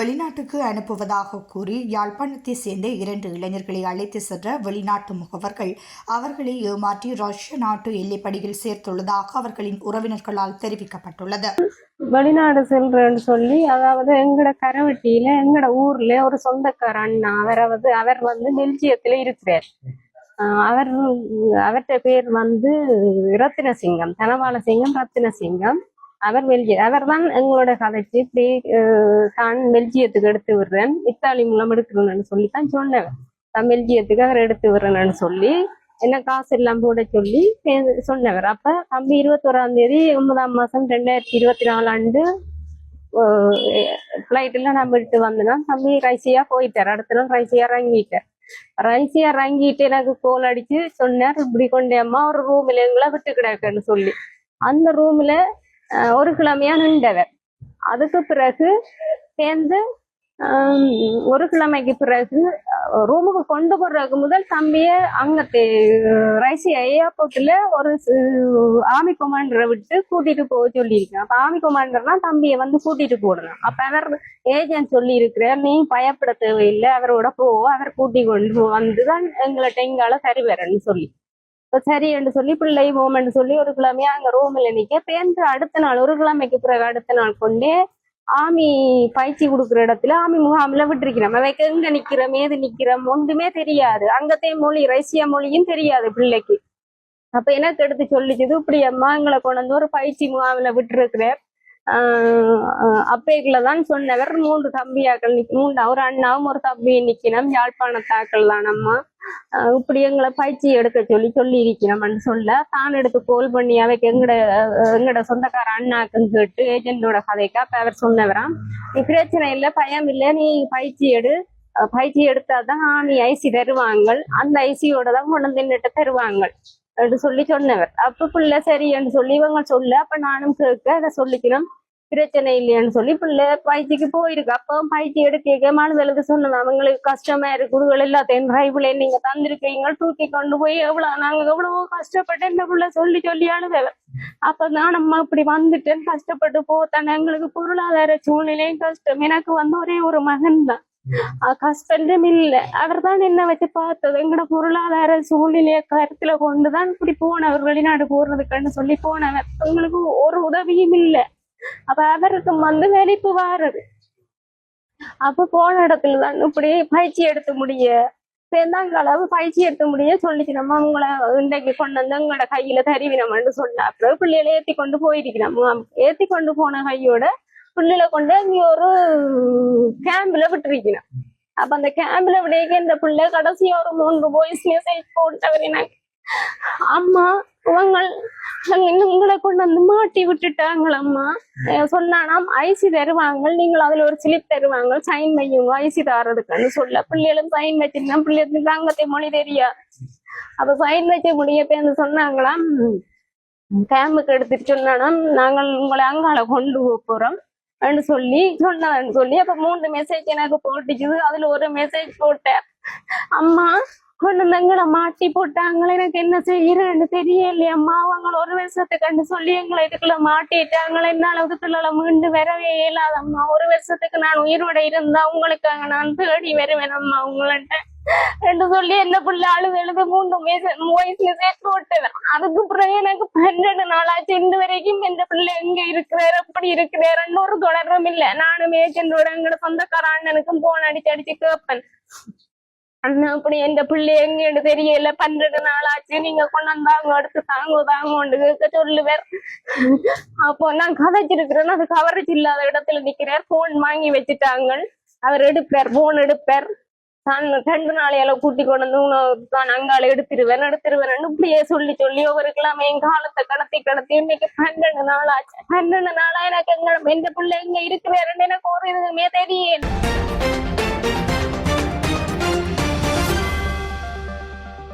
வெளிநாட்டுக்கு அனுப்புவதாக கூறி யாழ்ப்பாணத்தை சேர்ந்த இரண்டு இளைஞர்களை அழைத்து சென்ற வெளிநாட்டு முகவர்கள் அவர்களை ஏமாற்றி ரஷ்ய நாட்டு எல்லைப்படியில் சேர்த்துள்ளதாக அவர்களின் உறவினர்களால் தெரிவிக்கப்பட்டுள்ளது. வெளிநாடு செல்றேன்னு சொல்லி அதாவது எங்கட கரவட்டியில எங்கட ஊர்ல ஒரு சொந்தக்கார அண்ணா அவராவது அவர் வந்து பெல்ஜியத்துல இருக்கிறார். அவர் அவர்கிட்ட பேர் வந்து ரத்தினசிங்கம் தனபாலசிங்கம் ரத்தினசிங்கம். அவர் பெல்ஜிய அவர் தான் எங்களோட கதைச்சு இப்படி தான் பெல்ஜியத்துக்கு எடுத்து விடுறேன். இத்தாலி மூலம் எடுக்கிறேன்னு சொல்லி தான் சொன்னவர் தான் பெல்ஜியத்துக்கு அவர் எடுத்து விடுறேன்னு சொல்லி என்ன காசு எல்லாம் போட சொல்லி சொன்னவர். அப்ப தம்பி இருபத்தோராம் தேதி ஒன்பதாம் மாசம் ரெண்டாயிரத்தி இருபத்தி நாலு ஆண்டு ஃப்ளைட்டில் நம்ம விட்டு வந்தோன்னா தம்பி ரைசியா போயிட்டார். அடுத்த நாள் ரைசியா இறங்கிட்டார். ரைசியா இறங்கிட்டு எனக்கு கோல் அடிச்சு சொன்னார் இப்படி கொண்டே அம்மா ஒரு ரூம்ல எங்களை விட்டு கிடக்குன்னு சொல்லி. அந்த ரூம்ல ஒரு கிழமையா நின்றவர். அதுக்கு பிறகு சேர்ந்து ஒரு கிழமைக்கு பிறகு ரூமுக்கு கொண்டு போறதுக்கு முதல் தம்பிய அங்க ரைசி ஏர்போர்ட்ல ஒரு ஆர்மி கமாண்டரை விட்டு கூட்டிட்டு போக சொல்லியிருக்கேன். அப்ப ஆர்மி கமாண்டர்னா தம்பியை வந்து கூட்டிட்டு போடணும். அப்ப அவர் ஏஜென்ட் சொல்லி இருக்கிறார் நீ பயப்பட தேவையில்லை அவரோட போ அவர் கூட்டி கொண்டு வந்துதான் எங்களை டெங்கால சரி வரேன்னு சொல்லி. சரி என்று சொல்லி பிள்ளை போமென்று சொல்லி ஒரு கிழமையா அங்க ரூம்ல நிக்க பேருந்து அடுத்த நாள் ஒரு கிழமைக்கு பிறகு அடுத்த நாள் கொண்டே ஆமி பயிற்சி கொடுக்குற இடத்துல ஆமி முகாமில் விட்டுருக்கிறோம். அவைக்கு எங்க நிக்கிறோம் ஏது நிக்கிறோம் ஒன்றுமே தெரியாது. அங்கத்தே மொழி ரஷ்யா மொழியும் தெரியாது பிள்ளைக்கு. அப்ப எனக்கு எடுத்து சொல்லிச்சது இப்படி அம்மா எங்களை கொண்டு வந்து ஒரு பயிற்சி முகாமில் விட்டுருக்குறேன். அப்பேக்குல தான் சொன்னவர் மூன்று தம்பியாக்கள் நிக்க மூன்று ஒரு அண்ணாவும் ஒரு தம்பியும் நிக்கணும். யாழ்ப்பாணத்தாக்கள் தான் அம்மா. இப்படி எங்களை பயிற்சி எடுக்க சொல்லி சொல்லி இருக்கிறோம்னு சொல்ல தான் எடுத்து கோல் பண்ணி அவைக்கு எங்கட அஹ் எங்கட சொந்தக்கார அண்ணாக்குன்னு கேட்டு ஏஜென்டோட கதைக்கு அப்ப அவர் சொன்னவராம் நீ பிரச்சனை இல்லை பயம் இல்லை நீ பயிற்சி எடு. அஹ் பயிற்சி எடுத்தாதான் நீ ஐசி தருவாங்க அந்த ஐசியோட தான் கொண்டு வந்து தருவாங்க என்று சொல்லி சொன்னவர். அப்ப பிள்ளை என்று சொல்லி இவங்க சொல்ல அப்ப நானும் கேட்க அதை சொல்லிக்கிறோம். பிரச்சனை இல்லையான்னு சொல்லி பிள்ளை பயிற்சிக்கு போயிருக்கு. அப்போ பயிற்சி எடுக்க மாணவர்களுக்கு சொன்னது அவங்களுக்கு கஷ்டமா இருக்கு. குடுகள் எல்லாத்தையும் டிரைவ்ல நீங்க தந்திருக்கீங்க தூக்கி கொண்டு போய் எவ்வளவு நாங்க எவ்வளவோ கஷ்டப்பட்டு இந்த பிள்ளை சொல்லி சொல்லி அழுதவர் அப்பதான் நம்ம இப்படி வந்துட்டேன் கஷ்டப்பட்டு போத்தானே. எங்களுக்கு பொருளாதார சூழ்நிலையும் கஷ்டம். எனக்கு வந்து ஒரே ஒரு மகன் தான். ஹஸ்பண்டும் இல்ல. அவர் தான் என்ன வச்சு பார்த்தது. எங்கட பொருளாதார சூழ்நிலையை கருத்துல கொண்டுதான் இப்படி போனவர். வெளிநாடு போறதுக்குன்னு சொல்லி போனவர். உங்களுக்கு ஒரு உதவியும் இல்லை. அப்ப அவருக்கு வந்து வெளிப்பு வாரது. அப்ப போன இடத்துல தான் இப்படி பயிற்சி எடுத்து முடிய பெருந்தாங்களவு பயிற்சி எடுத்து முடிய சொல்லிக்கணும் நம்ம உங்களை இன்றைக்கு கொண்டு வந்து உங்களோட கையில தருவினோம்னு சொன்னா அப்புறம் பிள்ளைகளை ஏத்தி கொண்டு போயிருக்கணும் ஏத்தி கொண்டு போன கையோட பிள்ளைகளை கொண்டு அங்கே ஒரு கேம்ப்ல விட்டுருக்கணும் அப்ப அந்த கேம்ப்ல விடையே இந்த பிள்ளை கடைசியா ஒரு மூன்று பாய்ஸ் மெசேஜ் போட்டவர் எனக்கு. அம்மா உங்கள் உங்களை கொண்டு வந்து மாட்டி விட்டுட்டாங்களம்மா. சொன்னானாம் ஐசி தருவாங்க நீங்கள் அதுல ஒரு ஸ்லிப் தருவாங்க சைன் வையுங்க ஐசி தாரதுக்குன்னு சொல்ல. பிள்ளைகளும் சைன் வச்சிருந்தா பிள்ளைகளுக்கு அங்கத்தை மொழி தெரியா? அப்ப சைன் வச்ச முடிய பேருந்து சொன்னாங்களாம். கேம்புக்கு எடுத்துட்டு சொன்னானாம் நாங்கள் உங்களை அங்கால கொண்டு போறோம் அப்படின்னு சொல்லி சொன்னான்னு சொல்லி. அப்ப மூணு மெசேஜ் எனக்கு போட்டுச்சுது அதுல ஒரு மெசேஜ் போட்டேன். அம்மா கொண்டு மாட்டி போட்டாங்களே எனக்கு என்ன செய்யறேன்னு தெரியலையே. அம்மா அவங்க ஒரு வருஷத்தை கண்டு சொல்லி எங்களை இதுக்குள்ள மாட்டிட்டாங்களே. என்னால இதுக்குள்ள மீண்டு வரவே இயலாதம்மா ஒரு வருஷத்துக்கு நான் உயிரோட இருந்தா உங்களுக்காக நான் தேடி வருவேன் அம்மா உங்கள்ட்ட. ரெண்டு சொல்லி என்ன புள்ள அழுது எழுது மூன்று வயசுல சேர்த்து விட்டுவேன் அதுக்கு பிறகு எனக்கு பன்னெண்டு நாளாச்சு. இந்த வரைக்கும் இந்த பிள்ளை எங்க இருக்கிறார் எப்படி இருக்கிறாருன்னு ஒரு தொடர்பும் இல்லை. நானும் ஏஜென்டோட எங்களோட சொந்தக்கார அண்ணனுக்கும் போன் அடிச்சு அடிச்சு கேட்பேன். அண்ணா அப்படி எந்த பிள்ளை எங்கன்னு தெரியல. பன்னெண்டு நாள் ஆச்சு. நீங்க கொண்டாந்தாங்க அடுத்து தாங்க தாங்கன்னு கேட்க சொல்லுவேன். அப்போ நான் கதைச்சிருக்கிறேன். அது கவரேஜ் இல்லாத இடத்துல நிக்கிறேன். போன் வாங்கி வச்சுட்டாங்க அவர் எடுப்பார் போன் எடுப்பார். தான் ரெண்டு நாளையால கூட்டி கொண்டு வந்து தான் அங்கால எடுத்துருவேன் எடுத்துருவேன் இப்படியே சொல்லி சொல்லி ஒவ்வொரு என் காலத்தை கடத்தி கடத்தி இன்னைக்கு பன்னெண்டு நாள் ஆச்சு. பன்னெண்டு நாளா எனக்கு எங்க எந்த பிள்ளை எங்க இருக்கிறாருன்னு எனக்கு ஒரு இதுமே தெரியல.